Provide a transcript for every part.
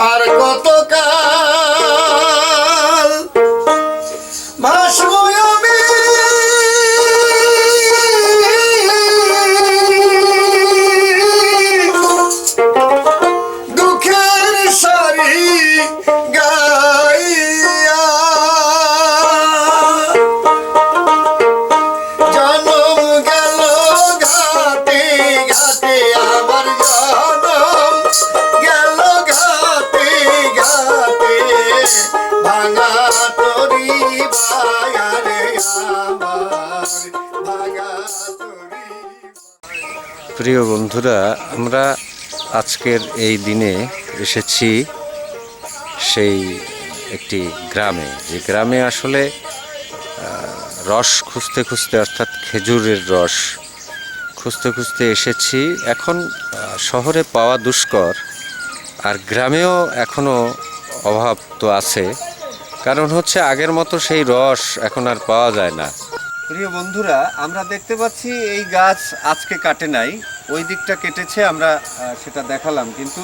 আর কত প্রিয় বন্ধুরা, আমরা আজকের এই দিনে এসেছি সেই একটি গ্রামে। যে গ্রামে আসলে রস খুঁজতে খুঁজতে, অর্থাৎ খেজুরের রস খুঁজতে খুঁজতে এসেছি। এখন শহরে পাওয়া দুষ্কর আর গ্রামেও এখনও অভাব তো আছে। কারণ হচ্ছে আগের মতো সেই রস এখন আর পাওয়া যায় না। প্রিয় বন্ধুরা, আমরা দেখতে পাচ্ছি এই গাছ আজকে কাটে নাই। ওই দিকটা কেটেছে, আমরা সেটা দেখালাম। কিন্তু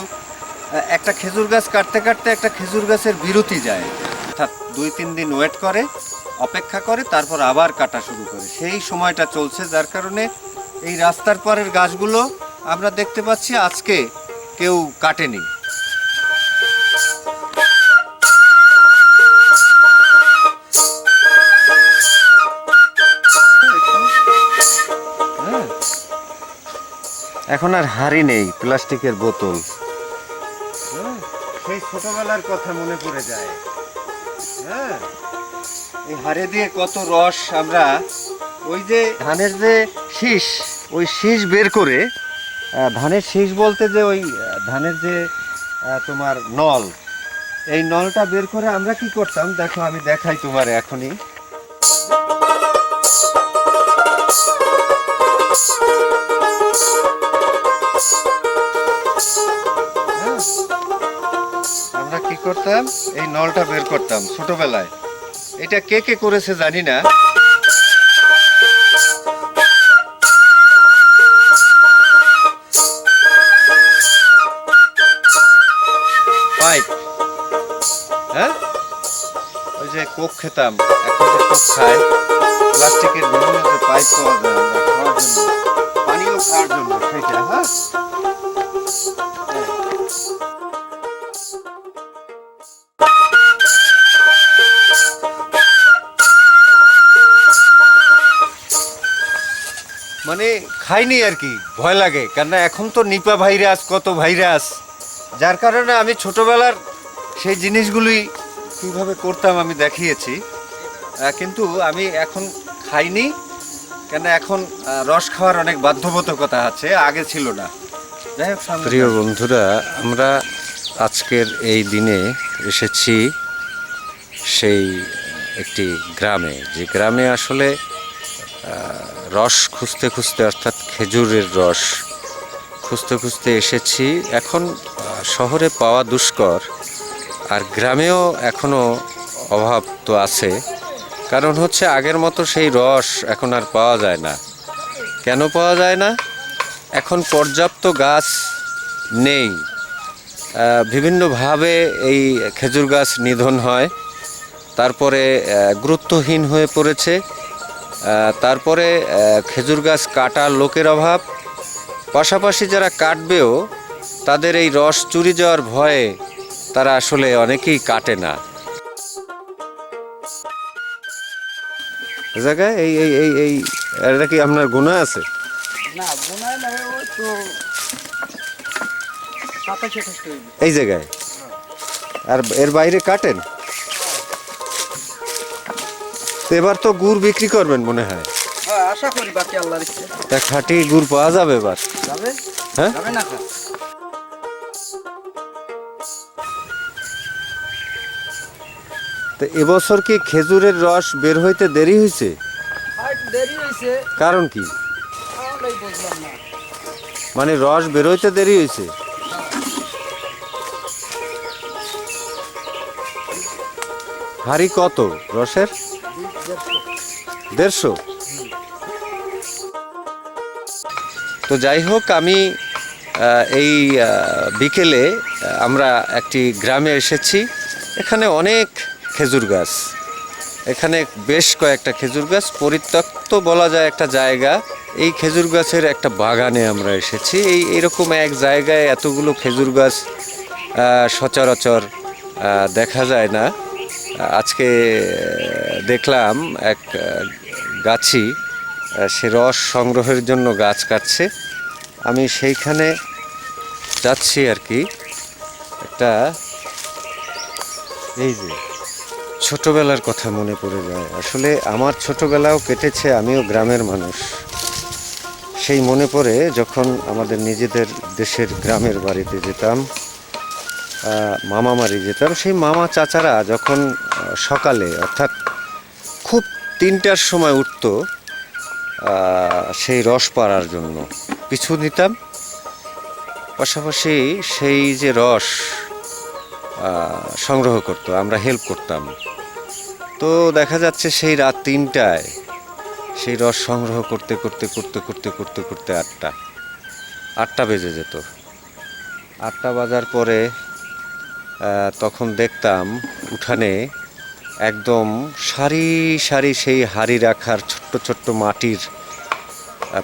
একটা খেজুর গাছ কাটতে কাটতে একটা খেজুর গাছের বিরতি যায়। অর্থাৎ দুই, তিন দিন ওয়েট করে, অপেক্ষা করে, তারপর আবার কাটা শুরু করে। সেই সময়টা চলছে, যার কারণে এই রাস্তার পরের গাছগুলো আমরা দেখতে পাচ্ছি আজকে কেউ কাটেনি। এখন আর হাড়ি নেই প্লাস্টিকের বোতল। হ্যাঁ, সেই ছোটবেলার কথা মনে পড়ে যায়। হ্যাঁ এই হাড়ে দিয়ে কত রস আমরা ওই যে ধানের যে শীষ ওই শীষ বের করে ধানের শীষ বলতে যে ওই ধানের যে তোমার নল এই নলটা বের করে আমরা কি করতাম? দেখো আমি দেখাই তোমার এখনই। আমরা কি করতাম? এই নলটা বের করতাম ছোটবেলায়। এটা কে কে করেছে জানি না। পাইপ। হ্যাঁ? ওই যে কোক খেতাম। এখন যে কোক খায়, প্লাস্টিকের বিভিন্ন যে পাইপ পাওয়া যায়, আমরা খাওয়ার জন্য। খাইনি আর কি ভয় লাগে। কেন এখন তো নিপা ভাইরাস কত ভাইরাস। যার কারণে আমি ছোটবেলার সেই জিনিসগুলি কীভাবে করতাম আমি দেখিয়েছি। কিন্তু আমি এখন খাইনি কেন এখন রস খাওয়ার অনেক বাধ্যবাধকতা আছে আগে ছিল না। যাই হোক প্রিয় বন্ধুরা আমরা আজকের এই দিনে এসেছি সেই একটি গ্রামে। যে গ্রামে আসলে রস খুঁজতে খুঁজতে, অর্থাৎ খেজুরের রস খুঁজতে খুঁজতে এসেছি। এখন শহরে পাওয়া দুষ্কর আর গ্রামেও এখনও অভাব তো আছে। কারণ হচ্ছে আগের মতো সেই রস এখন আর পাওয়া যায় না। কেন পাওয়া যায় না? এখন পর্যাপ্ত গাছ নেই। বিভিন্নভাবে এই খেজুর গাছ নিধন হয়। তারপরে গুরুত্বহীন হয়ে পড়েছে। তারপরে খেজুর গাছ কাটার লোকের অভাব। পাশাপাশি যারা কাটবেও তাদের এই রস চুরি যাওয়ার ভয়ে তারা আসলে অনেকেই কাটে না। জায়গায় এই এই এই এই এটা কি আপনার গুণা আছে? এই জায়গায়? আর এর বাইরে কাটেন? এবার তো গুড় বিক্রি করবেন মনে হয়। হ্যাঁ আশা করি বাকি আল্লাহর ইচ্ছে। তা খাঁটি গুড় পাওয়া যাবে এবার। যাবে? হ্যাঁ? যাবে না তো এবছর কি খেজুরের রস বের হইতে দেরি হয়েছে দেরি হয়েছে কারণ কি? মানে রস বের হইতে দেরি হয়েছে হাড়ি কত রসের? দেড়শো। তো যাই হোক, আমি এই বিকেলে আমরা একটি গ্রামে এসেছি। এখানে অনেক খেজুর গাছ। এখানে বেশ কয়েকটা খেজুর গাছ। পরিত্যক্ত বলা যায় একটা জায়গা। এই খেজুর গাছের একটা বাগানে আমরা এসেছি। এই, এরকম এক জায়গায় এতগুলো খেজুর গাছ সচরাচর দেখা যায় না। আজকে দেখলাম এক গাছি সে রস সংগ্রহের জন্য গাছ কাটছে। আমি সেইখানে যাচ্ছি আর কি। একটা, এই যে, ছোটোবেলার কথা মনে পড়ে যায়। আসলে আমার ছোটোবেলাও কেটেছে, আমিও গ্রামের মানুষ। সেই মনে পড়ে যখন আমাদের নিজেদের দেশের গ্রামের বাড়িতে যেতাম। আহ, মামা বাড়ি যেতাম সেই মামা চাচারা যখন সকালে অর্থাৎ খুব তিনটার সময় উঠতো সেই রস পাড়ার জন্য পিছু নিতাম। পাশাপাশি সেই যে রস সংগ্রহ করতো আমরা হেল্প করতাম। তো দেখা যাচ্ছে সেই রাত তিনটায় সেই রস সংগ্রহ করতে করতে করতে করতে করতে করতে আটটা আটটা বেজে যেত। আটটা বাজার পরে তখন দেখতাম উঠানে একদম সারি সারি সেই হাড়ি রাখার ছোট্ট ছোট্ট মাটির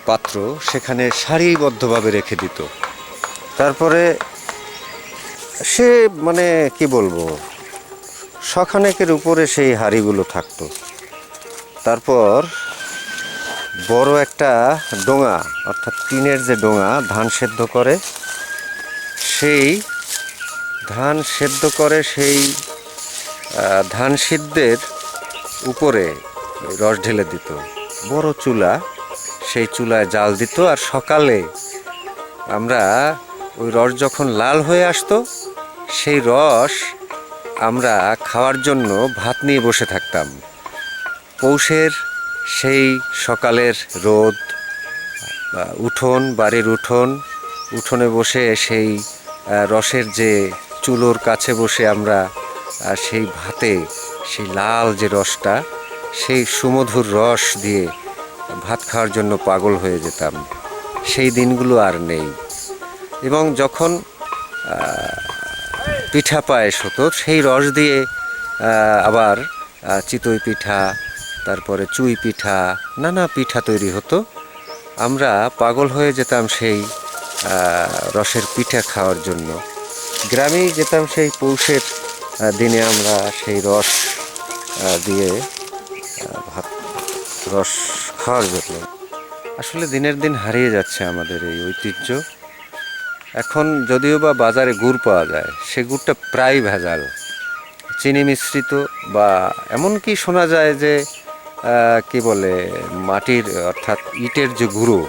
পাত্র সেখানে সারিবদ্ধভাবে রেখে দিত। তারপরে সে মানে কি বলব, শখানেকের উপরে সেই হাড়িগুলো থাকতো। তারপর বড় একটা ডোঙা, অর্থাৎ টিনের যে ডোঙা ধান সেদ্ধ করে, সেই ধান সেদ্ধ করে সেই ধান সিদ্ধের উপরে রস ঢেলে দিত। বড় চুলা, সেই চুলায় জাল দিত আর সকালে আমরা ওই রস যখন লাল হয়ে আসতো, সেই রস আমরা খাওয়ার জন্য ভাত নিয়ে বসে থাকতাম। পৌষের সেই সকালের রোদ উঠোন, বাড়ির উঠোন, উঠোনে বসে সেই রসের যে চুলোর কাছে বসে আমরা সেই ভাতে, সেই লাল যে রসটা, সেই সুমধুর রস দিয়ে ভাত খাওয়ার জন্য পাগল হয়ে যেতাম। সেই দিনগুলো আর নেই। এবং যখন পিঠা পায়েস হতো, সেই রস দিয়ে আবার চিতই পিঠা, তারপরে চুই পিঠা, নানা পিঠা তৈরি হতো। আমরা পাগল হয়ে যেতাম সেই রসের পিঠা খাওয়ার জন্য। গ্রামেই যেতাম সেই পৌষের দিনে আমরা সেই রস দিয়ে ভাত, রস খাওয়ার জন্য আসলে দিনের দিন হারিয়ে যাচ্ছে আমাদের এই ঐতিহ্য। এখন যদিও বা বাজারে গুড় পাওয়া যায়, সে গুড়টা প্রায় ভেজাল। চিনি মিশ্রিত বা এমনকি শোনা যায় যে কি বলে, মাটির, অর্থাৎ ইটের যে গুঁড়ো,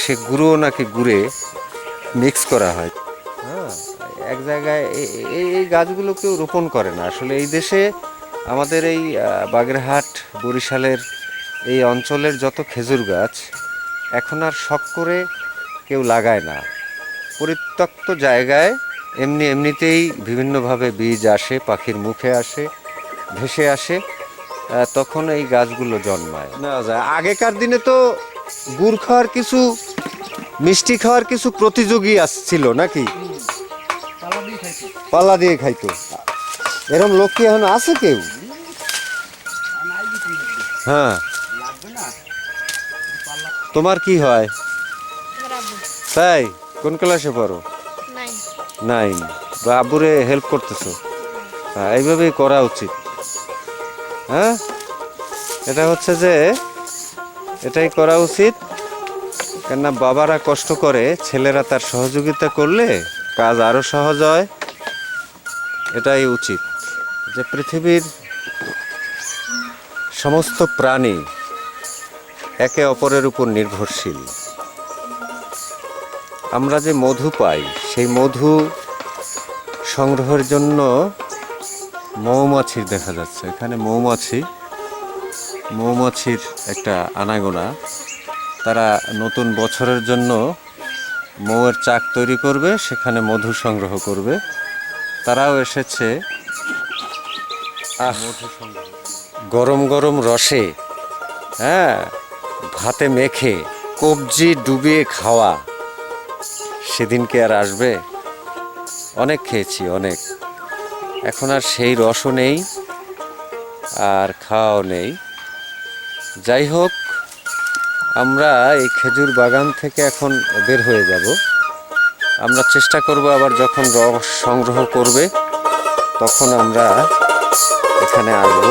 সে গুঁড়ো নাকি গুড়ে মিক্স করা হ্যাঁ। এক জায়গায় এই এই গাছগুলো কেউ রোপণ করে না। আসলে এই দেশে আমাদের এই বাগেরহাট, বরিশালের এই অঞ্চলের যত খেজুর গাছ, এখন আর শখ করে কেউ লাগায় না। পরিত্যক্ত জায়গায় এমনি এমনিতেই বিভিন্নভাবে বীজ আসে, পাখির মুখে আসে, ভেসে আসে তখন এই গাছগুলো জন্মায়। নেওয়া যায় আগেকার দিনে তো গুড় খাওয়ার কিছু, মিষ্টি খাওয়ার কিছু প্রতিযোগী আসছিল নাকি? পাল্লা দিয়ে খাইতো। এরকম লোক কি এখন আছে কেউ? হ্যাঁ। তোমার কি হয়? তাই? কোন ক্লাসে পড়ো? নাই। বা আব্বুরে হেল্প করতেছো? হ্যাঁ এইভাবেই করা উচিত। হ্যাঁ? এটা হচ্ছে যে এটাই করা উচিত। কেননা বাবারা কষ্ট করে ছেলেরা তার সহযোগিতা করলে কাজ আরও সহজ হয়। এটাই উচিত যে পৃথিবীর সমস্ত প্রাণী একে অপরের উপর নির্ভরশীল। আমরা যে মধু পাই, সেই মধু সংগ্রহের জন্য মৌমাছির দেখা যাচ্ছে। এখানে মৌমাছি, মৌমাছির একটা আনাগোনা। তারা নতুন বছরের জন্য মৌয়ের চাক তৈরি করবে, সেখানে মধু সংগ্রহ করবে। তারাও এসেছে। গরম গরম রসে হ্যাঁ ভাতে মেখে, কবজি ডুবিয়ে খাওয়া। সেদিনকে আর আসবে? অনেক খেয়েছি, অনেক। এখন আর সেই রসও নেই, আর খাওয়াও নেই। যাই হোক, আমরা এই খেজুর বাগান থেকে এখন বের হয়ে যাব। আমরা চেষ্টা করব আবার যখন রস সংগ্রহ করবে তখন আমরা এখানে আসব।